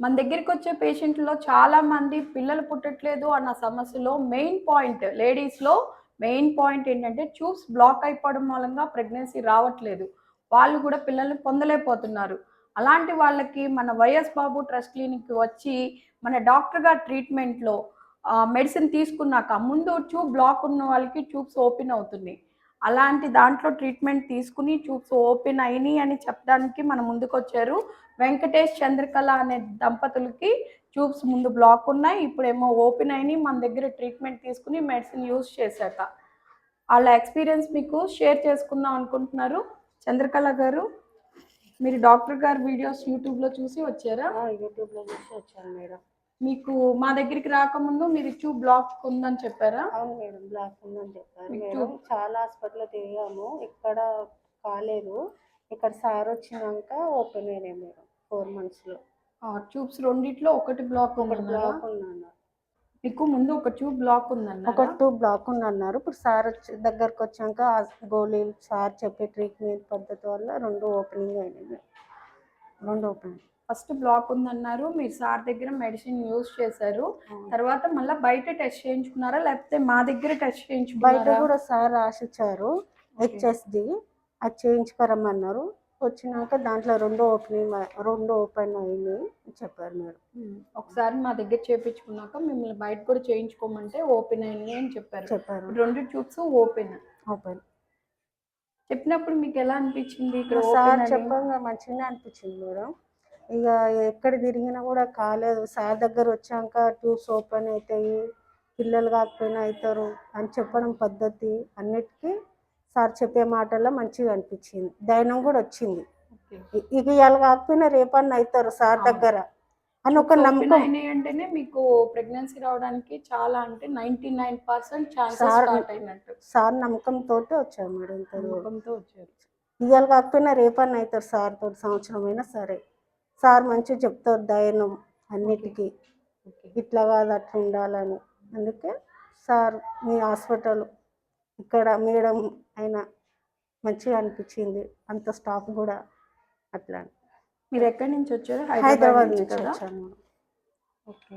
మన దగ్గరికి వచ్చే పేషెంట్లో చాలా మంది పిల్లలు పుట్టట్లేదు అన్న సమస్యలో మెయిన్ పాయింట్ లేడీస్లో మెయిన్ పాయింట్ ఏంటంటే ట్యూబ్స్ బ్లాక్ అయిపోవడం మూలంగా ప్రెగ్నెన్సీ రావట్లేదు. వాళ్ళు కూడా పిల్లల్ని పొందలేకపోతున్నారు. అలాంటి వాళ్ళకి మన వైఎస్ బాబు ట్రస్ట్ క్లినిక్కి వచ్చి మన డాక్టర్ ట్రీట్మెంట్లో మెడిసిన్ తీసుకున్నాక ముందు ట్యూబ్ బ్లాక్ ఉన్న వాళ్ళకి ట్యూబ్స్ ఓపెన్ అవుతుంది. అలాంటి దాంట్లో ట్రీట్మెంట్ తీసుకుని ట్యూబ్స్ ఓపెన్ అయినాయి అని చెప్పడానికి మన ముందుకు వచ్చారు వెంకటేష్ చంద్రకళ అనే దంపతులకి ట్యూబ్స్ ముందు బ్లాక్ ఉన్నాయి. ఇప్పుడేమో ఓపెన్ అయినాయి మన దగ్గర ట్రీట్మెంట్ తీసుకుని మెడిసిన్ యూజ్ చేశాక. వాళ్ళ ఎక్స్పీరియన్స్ మీకు షేర్ చేసుకుందాం అనుకుంటున్నారు. చంద్రకళ గారు మీరు డాక్టర్ గారు వీడియోస్ యూట్యూబ్లో చూసి వచ్చారా? యూట్యూబ్లో చూసి వచ్చాను మేడం. మీకు మా దగ్గరికి రాకముందు మీరు ట్యూబ్ బ్లాక్ ఉందని చెప్పారా? అవును మేడం బ్లాక్ ఉందని చెప్పారు. మేడం చాలా హాస్పిటల్ తిరిగాము. ఇక్కడ కాలేదు. ఇక్కడ సార్ వచ్చినాక ఓపెన్ అయినాయి మేడం ఫోర్ మంత్స్లో. ట్యూబ్స్ రెండిట్లో ఒకటి బ్లాక్ ఒకటి బ్లాక్ ఉందన్నారు. మీకు ముందు ఒక ట్యూబ్ బ్లాక్ ఉందన్నారు? ఒక టూ బ్లాక్ ఉందన్నారు. ఇప్పుడు సార్ వచ్చి దగ్గరకు వచ్చాక గోళీలు సార్ చెప్పే ట్రీట్మెంట్ పద్ధతి వల్ల రెండు ఓపెనింగ్ అయినాయి. రెండు ఓపెన్ ఫస్ట్ బ్లాక్ ఉందన్నారు. మీరు సార్ దగ్గర మెడిసిన్ యూజ్ చేశారు. తర్వాత మళ్ళీ బయట టెస్ట్ చేయించుకున్నారా? లేకపోతే మా దగ్గర టెస్ట్ బయట చేయించుకున్నారా కూడా సార్ రాసిచ్చారు. హెచ్ఎస్డి. అది చేయించుకోరమ్మన్నారు. వచ్చినాక దాంట్లో రెండో ఓపెనింగ్ రెండు ఓపెన్ అని చెప్పారు ఉమ్, ఒకసారి మా దగ్గర చేయించుకున్నాక మిమ్మల్ని బయట కూడా చేయించుకోమంటే ఓపెన్ అయింది అని చెప్పారు. చెప్పారు. రెండు ట్యూబ్స్ ఓపెన్. ఓపెన్. చెప్పినప్పుడు మీకు ఎలా అనిపించింది? ఇక్కడ సార్ చెప్పంగా మంచిగా అనిపించింది మేడం. ఇక ఎక్కడ తిరిగినా కూడా కాలేదు. సార్ దగ్గర వచ్చాక ట్యూబ్స్ ఓపెన్ అవుతాయి పిల్లలు కాకపోయినా అవుతారు అని చెప్పడం పద్ధతి అన్నిటికీ సార్ చెప్పే మాటల్లో మంచిగా అనిపించింది. ధైర్యం కూడా వచ్చింది. ఇక ఇవాళ కాకపోయినా రేపన్న అవుతారు సార్. దగ్గర అని ఒక నమ్మకం. అంటేనే మీకు ప్రెగ్నెన్సీ రావడానికి చాలా అంటే ninety nine percent sir sir నమ్మకంతో వచ్చాం మేడం. నమ్మకంతో వచ్చారు. ఇవాళ కాకపోయినా రేపన్న అవుతారు సార్ తోటి సంవత్సరం అయినా సరే. సార్ మంచిగా చెప్తారు ధైర్యం అన్నిటికీ. ఇట్లా కాదు అట్లా ఉండాలని. అందుకే సార్ మీ హాస్పిటల్ ఇక్కడ మేడం అయినా మంచిగా అనిపించింది. అంత స్టాఫ్ కూడా అట్లా. మీరు ఎక్కడి నుంచి వచ్చారు? హైదరాబాద్ నుంచి వచ్చాను. ఓకే.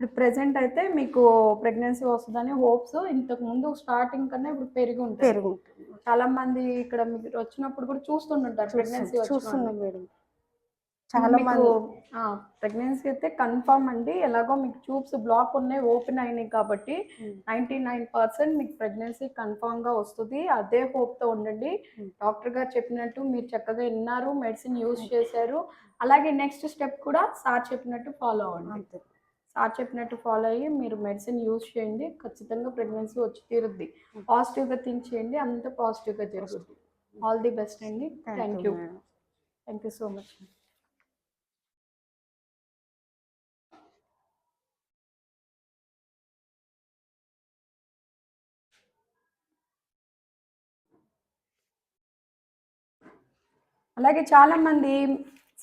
ఇప్పుడు ప్రెసెంట్ అయితే మీకు ప్రెగ్నెన్సీ వస్తుందని హోప్స్ ఇంతకు ముందు స్టార్టింగ్ కన్నా ఇప్పుడు పెరిగి ఉంటుంది. పెరుగు చాలా మంది ఇక్కడ మీరు వచ్చినప్పుడు కూడా చూస్తుంటారు. ప్రెగ్నెన్సీ చూస్తున్నాం మేడం. చాలా మంది. ప్రెగ్నెన్సీ అయితే కన్ఫర్మ్ అండి. ఎలాగో మీకు ట్యూబ్స్ బ్లాక్ ఉన్నాయి ఓపెన్ అయినాయి కాబట్టి. నైంటీ నైన్ పర్సెంట్ మీకు ప్రెగ్నెన్సీ కన్ఫామ్గా వస్తుంది. అదే హోప్తో ఉండండి. Hmm. డాక్టర్ గారు చెప్పినట్టు మీరు చక్కగా విన్నారు మెడిసిన్ యూజ్ చేశారు. అలాగే నెక్స్ట్ స్టెప్ కూడా సార్ చెప్పినట్టు ఫాలో అవ్వండి. సార్ చెప్పినట్టు ఫాలో అయ్యి మీరు మెడిసిన్ యూజ్ చేయండి. ఖచ్చితంగా ప్రెగ్నెన్సీ వచ్చి తీరుద్ది. పాజిటివ్గా థింక్ చేయండి. అంత పాజిటివ్గా జరుగుద్ది. ఆల్ ది బెస్ట్ అండి. Thank you thank you so much అలాగే చాలామంది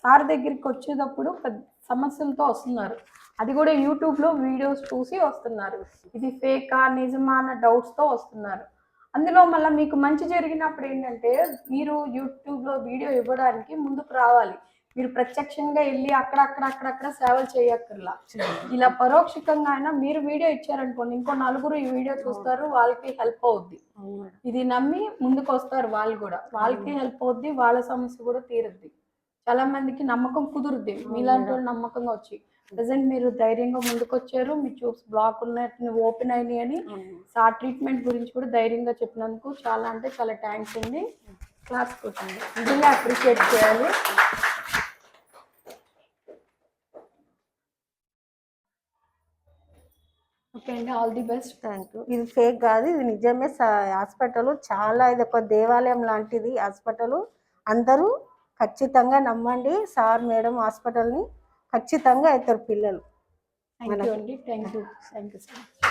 సార్ దగ్గరికి వచ్చేటప్పుడు పెద్ద సమస్యలతో వస్తున్నారు. అది కూడా యూట్యూబ్లో వీడియోస్ చూసి వస్తున్నారు. ఇది ఫేకా నిజమా అన్న డౌట్స్తో వస్తున్నారు. అందులో మళ్ళీ మీకు మంచి జరిగినప్పుడు ఏంటంటే మీరు యూట్యూబ్లో వీడియో ఇవ్వడానికి ముందుకు రావాలి. మీరు ప్రత్యక్షంగా వెళ్ళి అక్కడ అక్కడ అక్కడక్కడ సేవలు చేయక్కర్లా. ఇలా పరోక్షకంగా అయినా మీరు వీడియో ఇచ్చారనుకోండి ఇంకో నలుగురు ఈ వీడియో చూస్తారు వాళ్ళకి హెల్ప్ అవుద్ది. ఇది నమ్మి ముందుకు వస్తారు వాళ్ళు కూడా. వాళ్ళకి హెల్ప్ అవుద్ది వాళ్ళ సమస్య కూడా తీరుద్ది. చాలా మందికి నమ్మకం కుదురుద్ది. మీలాంటి వాళ్ళు నమ్మకంగా వచ్చి ప్రజెంట్ మీరు ధైర్యంగా ముందుకు వచ్చారు మీ చూసి బ్లాక్ ఉన్నట్టు ఓపెన్ అయినాయి అని. సార్ ట్రీట్మెంట్ గురించి కూడా ధైర్యంగా చెప్పినందుకు చాలా అంటే చాలా థ్యాంక్స్ అండి. క్లాస్ కొట్టండి నిజంగా అప్రిషియేట్ చేయాలి. ఓకే అండి. All the best. Thank you. ఇది ఫేక్ కాదు ఇది నిజమే. హాస్పిటల్ చాలా ఇది ఒక దేవాలయం లాంటిది. హాస్పిటల్ అందరూ ఖచ్చితంగా నమ్మండి. సార్ మేడం హాస్పిటల్ని ఖచ్చితంగా అవుతారు పిల్లలు. థ్యాంక్ యూ అండి. Thank you. Thank you so much